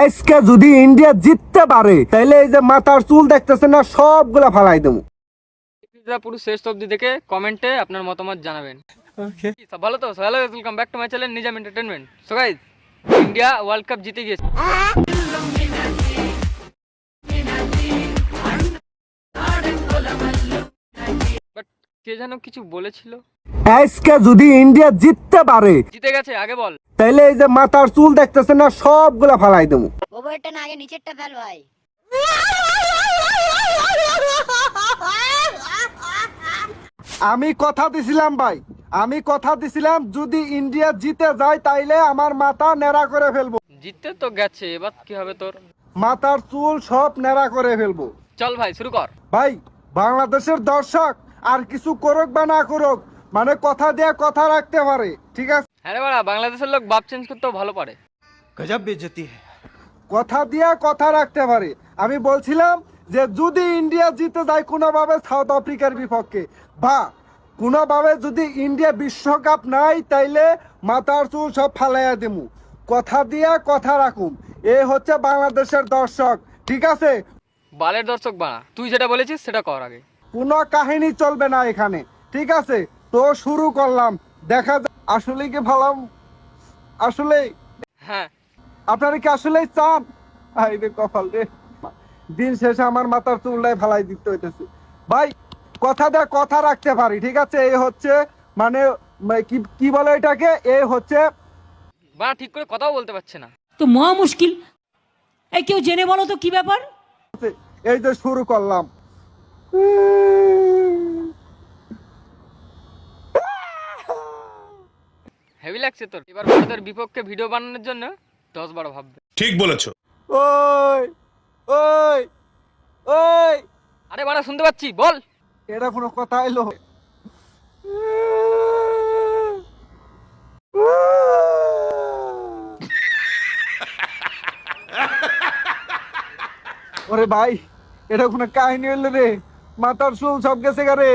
আজকে যদি ইন্ডিয়া জিততে পারে তাহলে এই যে মাথার চুল দেখতেছে না সবগুলা ফালাই দেবো। পুরো শেষ অবধি দেখে কমেন্টে আপনার মতামত জানাবেন। ভালো তো? Hello welcome back to my channel Nizam entertainment so guys India world cup জিতে গিয়েছে। বাট কে যেন কিছু বলেছিল? আজকে যদি ইন্ডিয়া জিততে পারে জিতে গেছে আগে বল। তাহলে এই যে মাথার চুল দেখতেছে না সবগুলা ফালাই দেবো। ওপরেরটা না আগে নিচেরটা ফেল ভাই। আমি কথা দিছিলাম ভাই আমি কথা দিছিলাম যদি ইন্ডিয়া জিতে যায় তাইলে আমার মাথা নেড়া করে ফেলব। জিততে তো গেছে এবার কি হবে তোর? মাথার চুল সব নেড়া করে ফেলব। চল ভাই শুরু কর। ভাই বাংলাদেশের দর্শক আর কিছু করুক বা না করুক মানে কথা দেয়া কথা রাখতে পারে ঠিক আছে? হ্যাঁ বাড়া বাংলাদেশের লোক বাপ চেঞ্জ করতে ভালো পারে। গজব বেজতি কথা দিয়া কথা রাখতে পারে। আমি বলছিলাম যে যদি ইন্ডিয়া জিতে যায় কোনোভাবে সাউথ আফ্রিকার বিপক্ষে বা কোনোভাবে যদি ইন্ডিয়া বিশ্বকাপ নাই তাইলে মাথার চুল সব ফালাইয়া দেমু। কথা দিয়া কথা রাখুম। এ হচ্ছে বাংলাদেশের দর্শক ঠিক আছে? বালের দর্শক বাড়া তুই যেটা বলেছিস সেটা কর আগে। কোনো কাহিনী চলবে না এখানে ঠিক আছে? তো শুরু করলাম। দেখা যাক আসলে কি ভালাম আসলে হ্যাঁ। আপনারা কি আসলেই চান? আই রে কপাল রে। দিন শেষে আমার মাথার চুলটাই ফালাই দিতে হইতেছে। ভাই কথা দেয় কথা রাখতে পারি ঠিক আছে? এই হচ্ছে মানে কি কি বলে এটাকে? এই হচ্ছে বাড়া ঠিক করে কথাও বলতে পারছে না। তো মহা মুশকিল। এই কেউ জেনে বলো তো কি ব্যাপার? এই যে শুরু করলাম। হেভি লাগছে তোর। এবার ভারতের বিপক্ষে ভিডিও বানানোর জন্য দশ বারো ভাববে। ঠিক বলেছ। ওই ওই ওই। আরে বাড়া শুনতে পাচ্ছি বল। এটা কোনো কথা এলো ওরে ভাই এটা কোনো কাহিনী হইল রে। মাথার চুল সব গেছে গা রে।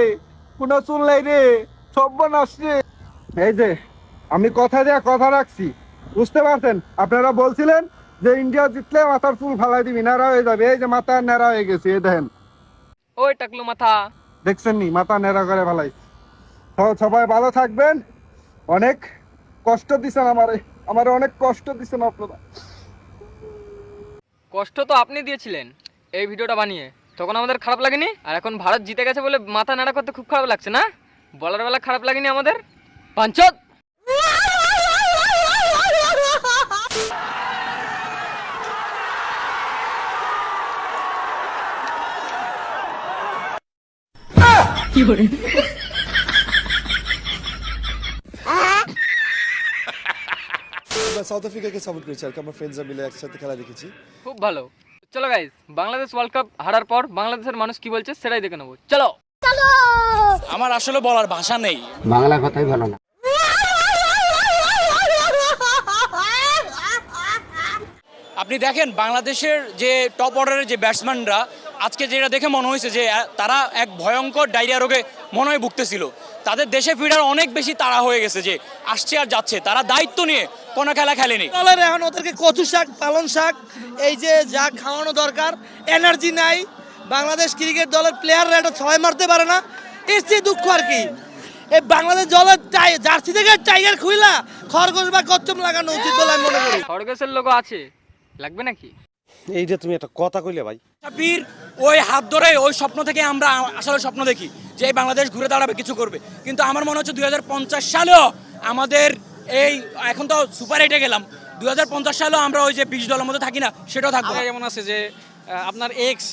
কোনো চুল নাই রে। সব রে। এই যে আমি কথা দেয়া কথা রাখছি। বুঝতে পারছেন? আপনারা বলছিলেন যে ইন্ডিয়া জিতলে মাথার চুল ফালাই দিবি নাড়া হয়ে যাবে। এই যে মাথা নেড়া হয়ে গেছে এই দেখেন। ওই টাকলু মাথা। দেখছেন নি? মাথা নেড়া করে ফেলাই। সবাই ভালো থাকবেন। অনেক কষ্ট দিছেন আমারে। আমারে অনেক কষ্ট দিছেন আপনারা। কষ্ট তো আপনি দিয়েছিলেন এই ভিডিওটা বানিয়ে। তখন আমাদের খারাপ লাগেনি? আর এখন ভারত জিতে গেছে বলে মাথা নাড়া করতে খুব খারাপ লাগছে না? বলার বেলা খারাপ লাগেনি আমাদের? পাঞ্চত! আমরা সাউথ আফ্রিকাকে সাপোর্ট করেছি আর কি আমার ফ্রেন্ডসরা মিলে একসাথে খেলা দেখেছি। খুব ভালো। চলো গাইজ বাংলাদেশ ওয়ার্ল্ড কাপ হারার পর বাংলাদেশের মানুষ কি বলছে সেটাই দেখে নেব। চলো। আমার আসলে বলার ভাষা নেই। বাংলা কথাই ভালো না। আপনি দেখেন বাংলাদেশের যে টপ অর্ডারের যে ব্যাটসম্যানরা আজকে যেটা দেখে মনে হয়েছে যে তারা এক ভয়ঙ্কর ডায়রিয়া রোগে মনে হয় ভুগতেছিল। তাদের দেশে ফিরার অনেক বেশি তারা হয়ে গেছে যে আসছে আর যাচ্ছে। তারা দায়িত্ব নিয়ে কোনো খেলা খেলেনি। দলের এখন ওদেরকে কচু শাক পালং শাক এই যে যা খাওয়ানো দরকার এনার্জি নাই। বাংলাদেশ ক্রিকেট দলের প্লেয়াররা এটা ছয় মারতে পারে না। এর চেয়ে দুঃখ আর কি। এই বাংলাদেশ দলের টাই- জার্সি থেকে টাইগার খুইলা খরগোশ বা কচ্চম লাগানো উচিত বলে আমি মনে করি। খড়গেশের লোক আছে। লাগবে নাকি? এইটা তুমি একটা কথা কইলে ভাই। সাব্বির ওই হাত ধরে ওই স্বপ্ন থেকে আমরা আসলে স্বপ্ন দেখি যে এই বাংলাদেশ ঘুরে দাঁড়াবে কিছু করবে। কিন্তু আমার মনে হচ্ছে দুই হাজার পঞ্চাশ সালেও আমাদের এই এখন তো সুপার এইটে গেলাম। দুই সালেও আমরা ওই যে বিশ দলের মধ্যে থাকি না সেটাও থাকব যেমন এমন আছে যে আহ, আপনার এক্স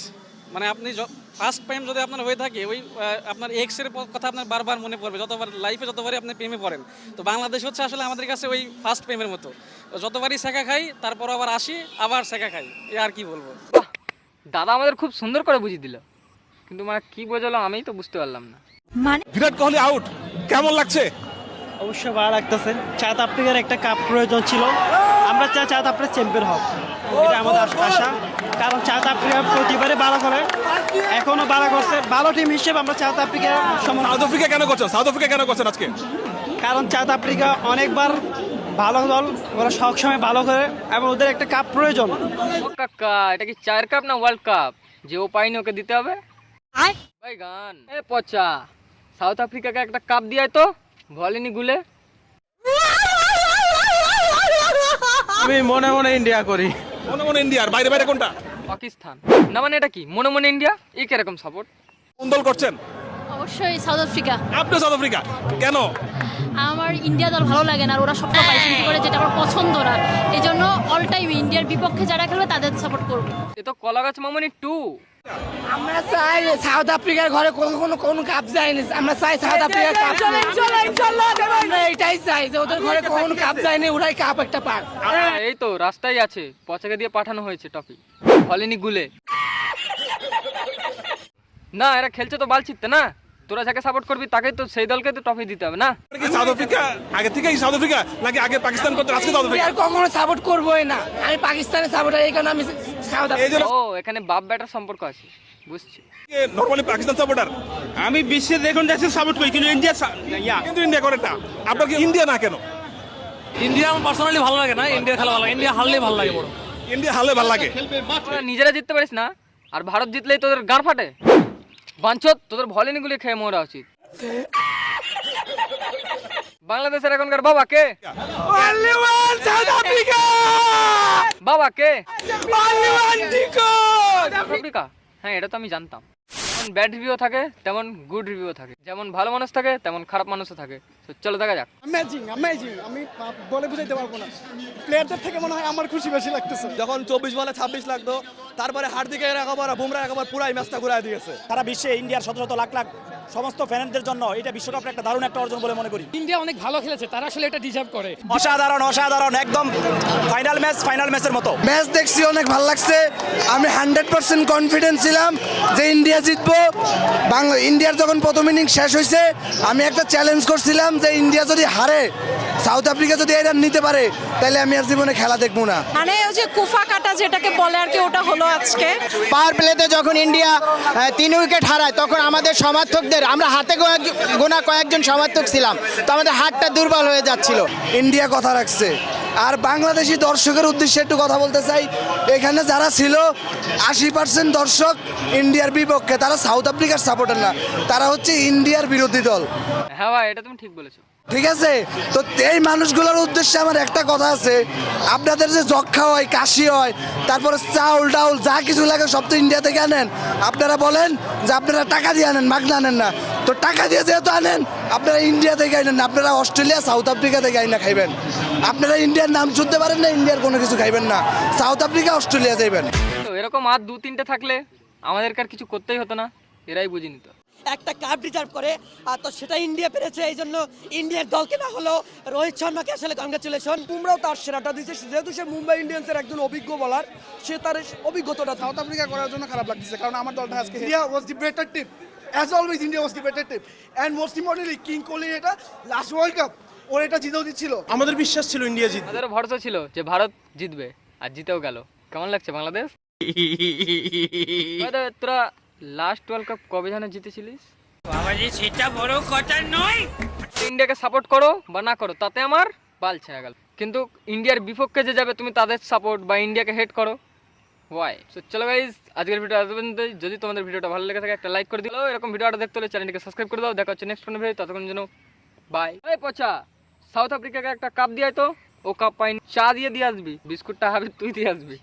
মানে আপনি ফার্স্ট টাইম যদি আপনার হয়ে থাকে ওই আপনার এক্সের প- কথা আপনার বারবার মনে পড়বে। যতবার লাইফে যতবারই আপনি প্রেমে পড়েন তো বাংলাদেশ হচ্ছে আসলে আমাদের কাছে ওই ফার্স্ট প্রেমের মতো। যতবারই শেখা খাই তারপর আবার আসি আবার শেখা খাই। এ আর কি বলব? দাদা আমাদের খুব সুন্দর করে বুঝিয়ে দিল। কিন্তু মানে কি বোঝালো আমি তো বুঝতে পারলাম না। মানে? বিরাট কোহলি আউট কেমন লাগছে? অবশ্যই ভালো লাগতেছে। সাউথ আফ্রিকার একটা কাপ প্রয়োজন ছিল। আমরা চাই সাউথ আফ্রিকা চ্যাম্পিয়ন হোক। এটা আমাদের আশ- কারণ আফ্রিকা প্রতিবারে ভালো করে। এখনও করছে। ভালো টিম হিসেবে আমরা সাউথ সমান সাউথ আফ্রিকা কেন করছেন? সাউথ আফ্রিকা কেন করছেন আজকে? কারণ সাউথ আফ্রিকা অনেকবার ভালো দল ওরা সবসময় ভালো করে এবং ওদের একটা কাপ প্রয়োজন। কাকা এটা কি চার কাপ না ওয়ার্ল্ড কাপ যে ও পাইনি ওকে দিতে হবে? ভাই গান। এ পচা। সাউথ আফ্রিকাকে একটা কাপ দিয়ে তো ভলেনি গুলে। আমি মনে মনে ইন্ডিয়া করি। মনে মনে ইন্ডিয়ার। বাইরে বাইরে কোনটা? পাকিস্তান। না মানে এটা কি? মনে মনে ইন্ডিয়া? এই কীরকম সাপোর্ট কোন দল করছেন? অবশ্যই সাউথ আফ্রিকা। আপনি সাউথ আফ্রিকা? কেন? আমার ইন্ডিয়া দল ভালো লাগে না আর ওরা সবসময় পাইসেন্টি করে যেটা আমার পছন্দ না। এই জন্য অল টাইম ইন্ডিয়ার বিপক্ষে যারা খেলবে তাদের সাপোর্ট করব। এ তো কলা গাছ মামনি টু আমরা চাই সাউথ আফ্রিকার ঘরে কোনো কোনো কোনো কাপ যায়নি। আমরা চাই সাউথ আফ্রিকার কাপ আমরা এটাই চাই যে ওদের ঘরে কোনো কাপ যায়নি ওরাই কাপ একটা পাক। এই তো রাস্তায় আছে পচাকে দিয়ে পাঠানো হয়েছে টপি ভলেনি গুলে। না এরা খেলছে তো বাল ছিটতে না? তোরা যাকে সাপোর্ট করবি তাকে তো সেই দলকে তো ট্রফি দিতে হবে না? কি সাউথ আফ্রিকা? আগে থেকেই সাউথ আফ্রিকা? নাকি আগে পাকিস্তান করতে? আজকে সাউথ আফ্রিকা? আর কখনো সাপোর্ট করবোই না। আমি পাকিস্তানের সাপোর্টার এই কারণে আমি সাউথ এই জন্য ও এখানে বাপ ব্যাটার সম্পর্ক আছে বুঝছি। নরমালি পাকিস্তান সাপোর্টার আমি বিশ্বের দেখুন দেশে সাপোর্ট করি কিন্তু ইন্ডিয়া ইয়া। কিন্তু ইন্ডিয়া করে না। আপনার কি ইন্ডিয়া না কেন? ইন্ডিয়া আমার পার্সোনালি ভালো লাগে না ইন্ডিয়া খেলা ভালো লাগে। ইন্ডিয়া হারলেই ভালো লাগে বড়। ইন্ডিয়া হালে ভালো লাগে। তোরা নিজেরা জিততে পারিস না আর ভারত জিতলেই তোদের গাঁড় ফাটে। বাঞ্ছত তোদের ভলিনিগুলি খেয়ে মরা উচিত। বাংলাদেশের এখনকার বাবা কে? বাবা কে? আফ্রিকা? হ্যাঁ এটা তো আমি জানতাম। যেমন ব্যাড রিভিউ থাকে তেমন গুড রিভিউ থাকে। যেমন ভালো মানুষ থাকে তেমন খারাপ মানুষও থাকে। তো চলো দেখা যাক। অ্যামেজিং অ্যামেজিং আমি বলে বুঝাইতে পারব না। প্লেয়ারদের থেকে মনে হয় আমার খুশি বেশি লাগতেছে। যখন চব্বিশ বলে ছাব্বিশ লাগতো তারপরে হার্দিকের একবার বুমরা একবার পুরাই ম্যাচটা ঘুরাই দিয়েছে। সারা বিশ্বে ইন্ডিয়ার শত শত লাখ লাখ সমস্ত ফ্যানদের জন্য এটা বিশ্বকাপের একটা দারুণ একটা অর্জন বলে মনে করি। ইন্ডিয়া অনেক ভালো খেলেছে তারা আসলে এটা ডিজার্ভ করে। অসাধারণ অসাধারণ একদম ফাইনাল ম্যাচ ফাইনাল ম্যাচের মতো। ম্যাচ দেখছি অনেক ভালো লাগছে। আমি হান্ড্রেড পার্সেন্ট কনফিডেন্স ছিলাম যে ইন্ডিয়া জিতবো। বাংলা ইন্ডিয়ার যখন প্রথম ইনিংস শেষ হয়েছে আমি একটা চ্যালেঞ্জ করছিলাম যে ইন্ডিয়া যদি হারে সাউথ আফ্রিকা যদি এরা নিতে পারে তাহলে আমি আর জীবনে খেলা দেখব না। মানে ওই যে কুফা কাটা যেটাকে বলে আর কি ওটা হলো আজকে। পাওয়ার প্লেতে যখন ইন্ডিয়া তিন উইকেট হারায় তখন আমাদের সমর্থকদের আমরা হাতে গোনা কয়েকজন সমর্থক ছিলাম তো আমাদের হাতটা দুর্বল হয়ে যাচ্ছিল। ইন্ডিয়া কথা রাখছে। আর বাংলাদেশি দর্শকের উদ্দেশ্যে একটু কথা বলতে চাই। এখানে যারা ছিল আশি পার্সেন্ট দর্শক ইন্ডিয়ার বিপক্ষে তারা সাউথ আফ্রিকার সাপোর্টার না। তারা হচ্ছে ইন্ডিয়ার বিরোধী দল। হ্যাঁ ভাই এটা তুমি ঠিক বলেছ। ঠিক আছে? তো এই মানুষগুলোর উদ্দেশ্যে আমার একটা কথা আছে। আপনাদের যে যক্ষা হয় কাশি হয় তারপরে চাউল ডাউল যা কিছু লাগে সব তো ইন্ডিয়া থেকে আনেন। আপনারা বলেন যে আপনারা টাকা দিয়ে আনেন মাগনা আনেন না। তো টাকা দিয়ে যেহেতু আনেন আপনারা ইন্ডিয়া থেকে আনেন আপনারা অস্ট্রেলিয়া সাউথ আফ্রিকা থেকে আইনা খাইবেন। আপনারা ইন্ডিয়ার নাম শুনতে পারেন না ইন্ডিয়ার কোনো কিছু খাইবেন না। সাউথ আফ্রিকা অস্ট্রেলিয়া যাইবেন। তো এরকম আর দু তিনটে থাকলে আমাদেরকে আর কিছু করতেই হতো না এরাই বুঝে নিত। একটা কাপ ডিজার্ভ করে আর তো সেটা ইন্ডিয়া পেরেছে এই জন্য ইন্ডিয়ার দলকে না হলো রোহিত শর্মাকে আসলে কংগ্রেচুলেশন বুমরাও তার সেরাটা দিচ্ছে যেহেতু সে মুম্বাই ইন্ডিয়ান্সের একজন অভিজ্ঞ বলার সে তার অভিজ্ঞতাটা সাউথ আফ্রিকা করার জন্য খারাপ লাগতেছে কারণ আমার দলটা আজকে India was the better team as always India was the better team and most importantly king Kohli এটা লাস্ট ওয়ার্ল্ড কাপ ওর এটা জিতেও দিচ্ছিল। আমাদের বিশ্বাস ছিল ইন্ডিয়া জিত আমাদেরও ভরসা ছিল যে ভারত জিতবে আর জিতেও গেল। কেমন লাগছে বাংলাদেশ? তোরা লাস্ট ওয়ার্ল্ড কাপ কবে যেন জিতেছিলিস? সেটা বড় কথা নয়। ইন্ডিয়াকে সাপোর্ট করো বা না করো তাতে আমার বাল ছেড়ে গেল। কিন্তু ইন্ডিয়ার বিপক্ষে যে যাবে তুমি তাদের সাপোর্ট বা ইন্ডিয়াকে হেড করো। ওয়াই সো চলো গাইজ আজকের ভিডিও পর্যন্ত। যদি তোমাদের ভিডিওটা ভালো লেগে থাকে একটা লাইক করে দিও এরকম ভিডিওটা দেখতে হলে চ্যানেলটিকে সাবস্ক্রাইব করে দাও। দেখা হচ্ছে নেক্সট কোনো ভিডিও ততক্ষণ জন্য বাই এই পচা সাউথ আফ্রিকাকে একটা কাপ দিয়ে তো। ও কাপ পাইনি। চা দিয়ে দিয়ে আসবি। বিস্কুটটা হবে তুই দিয়ে আসবি।